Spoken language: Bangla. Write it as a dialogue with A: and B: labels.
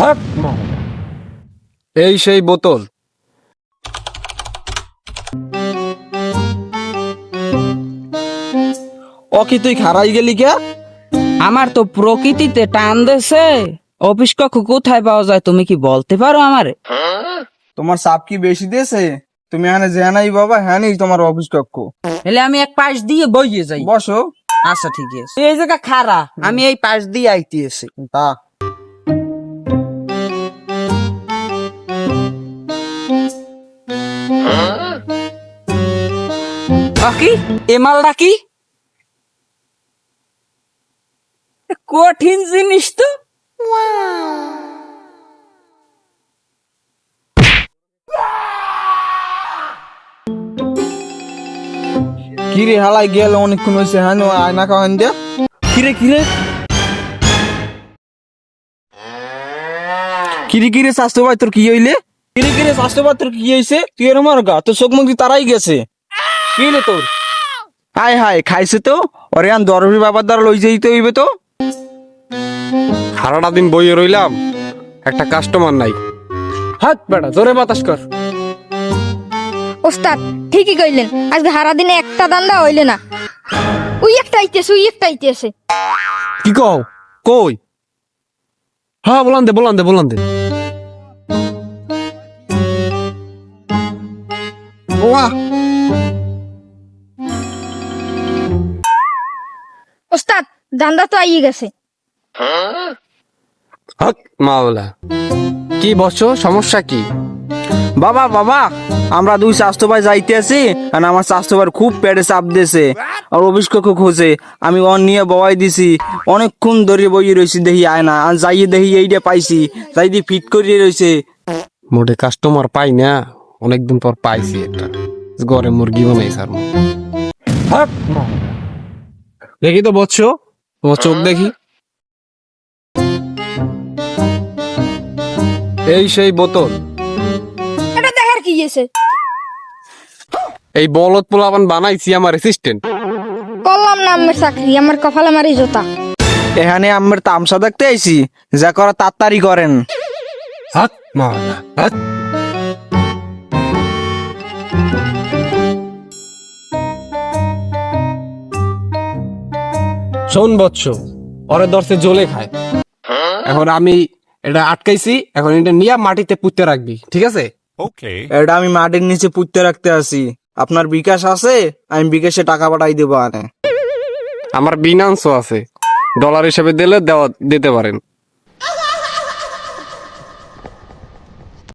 A: হাট এই সেই বোতল।
B: ও কি তুই খারাই গেলি কে?
C: আমার তো প্রকৃতিতে টান দেছে। অফিস কক্ষ কোথায় পাওয়া যায় তুমি কি বলতে পারো আমারে?
B: তোমার সাপ কি বেশি দিয়েছে তুমি এখানে যেনাই বাবা হ্যাঁ নেই তোমার অফিস কক্ষ।
C: এলে আমি এক পাশ দিয়ে বইয়ে যাই।
B: বসো।
C: আচ্ছা ঠিক আছে। এই জায়গা খারা আমি এই পাশ দিয়ে আইতেছি
B: তা
C: কি? এ মালটা কি? কঠিন জিনিস তো।
B: কিরে হালাই গেল অনেকক্ষণ হয়েছে হ্যাঁ আয়না কাহান দিয়া কিরে কিরে? কিরে কিরে স্বাস্থ্য ভাই তোর কি হইলে? কিরে কিরে স্বাস্থ্য ভাই তোর কি হয়েছে তুই এরম গা তোর চোখ মুখ তারাই গেছে। কি তোর। হাই হাই খাইছে তো? ওরে আন দরবি বাবার দ্বারা লই যাইতে হইবে তো?
A: সারাটা দিন বইয়ে রইলাম একটা কাস্টমার নাই। হাট বেটা জোরে বাতাস কর।
D: ওস্তাদ ঠিকই কইলেন আজকে হারা দিনে একটা দান্দা হইলে না। ওই একটা আইতেছে ওই একটা আইতেছে।
A: কি কও? কই? হ্যাঁ বলান দে বলান দে বলান দে।
B: ওয়া
D: দান্দা তো আইয়ে গেছে।
A: হাট মাওলা। কি বসো সমস্যা কি?
B: বাবা বাবা আমরা দুই স্বাস্থ্য ভাই যাইতে আছি আর আমার স্বাস্থ্য ভাই খুব পেটে চাপ দিয়েছে আর কক্ষ খোঁজে আমি অন নিয়ে ববাই দিছি। অনেকক্ষণ ধরে বই রয়েছি দেখি আয় না আর যাইয়ে দেখি এইটা পাইছি যাই দিয়ে ফিট করিয়ে রয়েছে
A: মোটে কাস্টমার পাই না অনেকদিন পর পাইছি একটা। ঘরে মুরগি বানাই স্যার দেখি তো বৎস তোমার চোখ দেখি। এই সেই বোতল।
D: এটা দেখার কি গেছে
A: এই বলদ পোলাপান বানাইছি আমার অ্যাসিস্ট্যান্ট
D: করলাম না আমার চাকরি আমার কপালে মারি জোতা।
B: এখানে আমার তামসা দেখতে আইছি যা করা তাড়াতাড়ি করেন।
A: হাত মাওলা হাত। শোন বৎস পরের দর্শে জ্বলে খায়। এখন আমি এটা আটকাইছি এখন এটা নিয়ে মাটিতে পুঁতে রাখবি ঠিক আছে?
B: এটা আমি মাটির নিচে পুঁততে রাখতে আসি আপনার বিকাশ আছে আমি বিকাশে টাকা পাঠাই দেবো আনে।
A: আমার বিনান্সও আছে। ডলার হিসেবে দিলে দেওয়া দিতে পারেন।